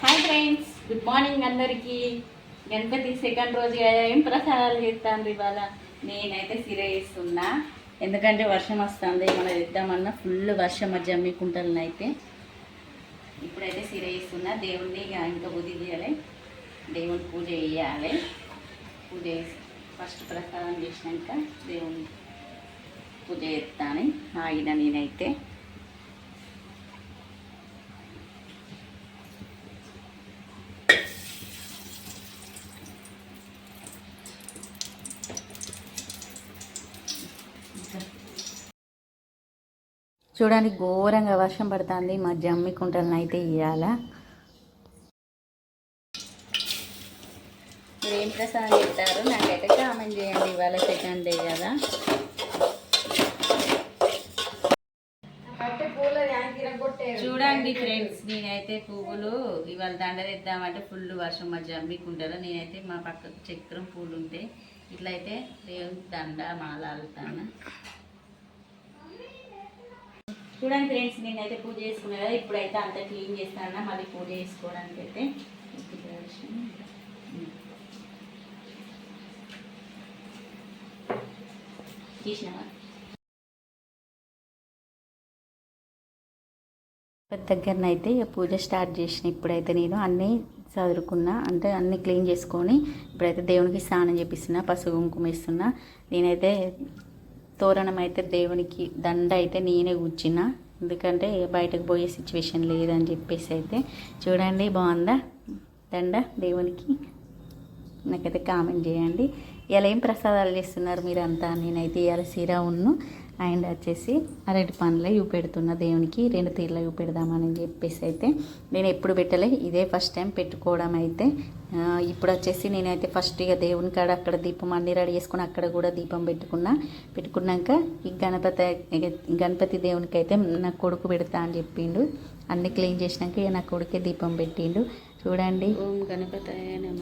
Hi friends good morning అందరికీ. Ganapati second రోజు ఏం ప్రసాదాలు చేస్తాను ఇవాళ? నేనైతే సిర వేస్తున్నా. ఎందుకంటే వర్షం వస్తుంది మనం ఇద్దామన్నా ఫుల్ వర్షం మధ్య అమ్మికుంటాను అయితే. ఇప్పుడైతే సిర వేస్తున్నా. దేవుణ్ణి ఇంకా బుద్ధి చేయాలి. దేవుని పూజ చేయాలి. పూజ చేసి ఫస్ట్ ప్రసాదం చేసినాక దేవుని పూజ చేస్తాను. ఆగిన నేనైతే. చూడండి ఘోరంగా వర్షం పడుతుంది. మా జమ్మి కుంటలను అయితే ఇవ్వాల మీరు ఏం ప్రసాదం చెప్తారు? నాకైతే కామెంట్ చేయండి ఇవాళ సెకండ్ డే కదా. చూడండి ఫ్రెండ్స్ నేనైతే పువ్వులు ఇవాళ దండ తెద్దామంటే ఫుల్ వర్షం మా జమ్మికుంటారు నేనైతే మా పక్క చక్రం పూలు ఉంటాయి ఇట్లా అయితే దేవుని దండ మాల అల్లుతాను చూడండి ఫ్రెండ్స్ నేనైతే పూజ చేసుకున్నా కదా ఇప్పుడైతే అంతా క్లీన్ చేస్తానన్నా మళ్ళీ పూజ చేసుకోవడానికి అయితే తీసినావా దగ్గరనైతే పూజ స్టార్ట్ చేసిన ఇప్పుడైతే నేను అన్నీ చదువుకున్నా అంటే అన్నీ క్లీన్ చేసుకొని ఇప్పుడైతే దేవునికి స్నానం చేపిస్తున్నా పసుపు కుంకుమ ఇస్తున్నా నేనైతే తోరణం అయితే దేవునికి దండ అయితే నేనే కూర్చిన ఎందుకంటే బయటకు పోయే సిచ్యువేషన్ లేదని చెప్పేసి అయితే చూడండి బాగుందా? దండ దేవునికి. నాకైతే కామెంట్ చేయండి. ఇలా ఏం ప్రసాదాలు చేస్తున్నారు మీరంతా? నేనైతే ఇవాళ సీరా ఉన్ను అండ్ వచ్చేసి అరటి పండ్లే చూపెడుతున్న దేవునికి రెండు తీర్ల పెడదామని చెప్పేసి అయితే నేను ఎప్పుడు పెట్టలే. ఇదే ఫస్ట్ టైం పెట్టుకోవడం అయితే. ఇప్పుడు వచ్చేసి నేనైతే ఫస్ట్ ఇక దేవుని కాడ అక్కడ దీపం అన్ని రెడీ చేసుకుని అక్కడ కూడా దీపం పెట్టుకున్నా. పెట్టుకున్నాక ఈ గణపతి గణపతి దేవునికి అయితే నా కొడుకు పెడతా అని చెప్పిండు. అన్ని క్లీన్ చేసినాక ఇక నా కొడుకే దీపం పెట్టిండు. చూడండి. ఓం గణపతి నమ.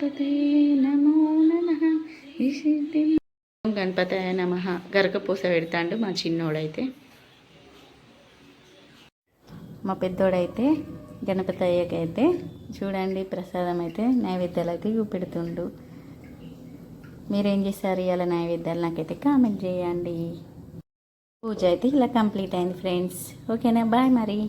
గణపతే నమో నమ విశుద్ధి నమ గరకపూస పెడతాడు మా చిన్నోడైతే. మా పెద్దోడైతే గణపతయ్యకైతే చూడండి ప్రసాదం అయితే నైవేద్యాలు అయితే చూపెడుతుండు. మీరేం చేశారు? ఇవాళ నైవేద్యాలు నాకైతే కామెంట్ చేయండి. పూజ అయితే ఇలా కంప్లీట్ అయింది ఫ్రెండ్స్. ఓకేనా? బాయ్ మరి.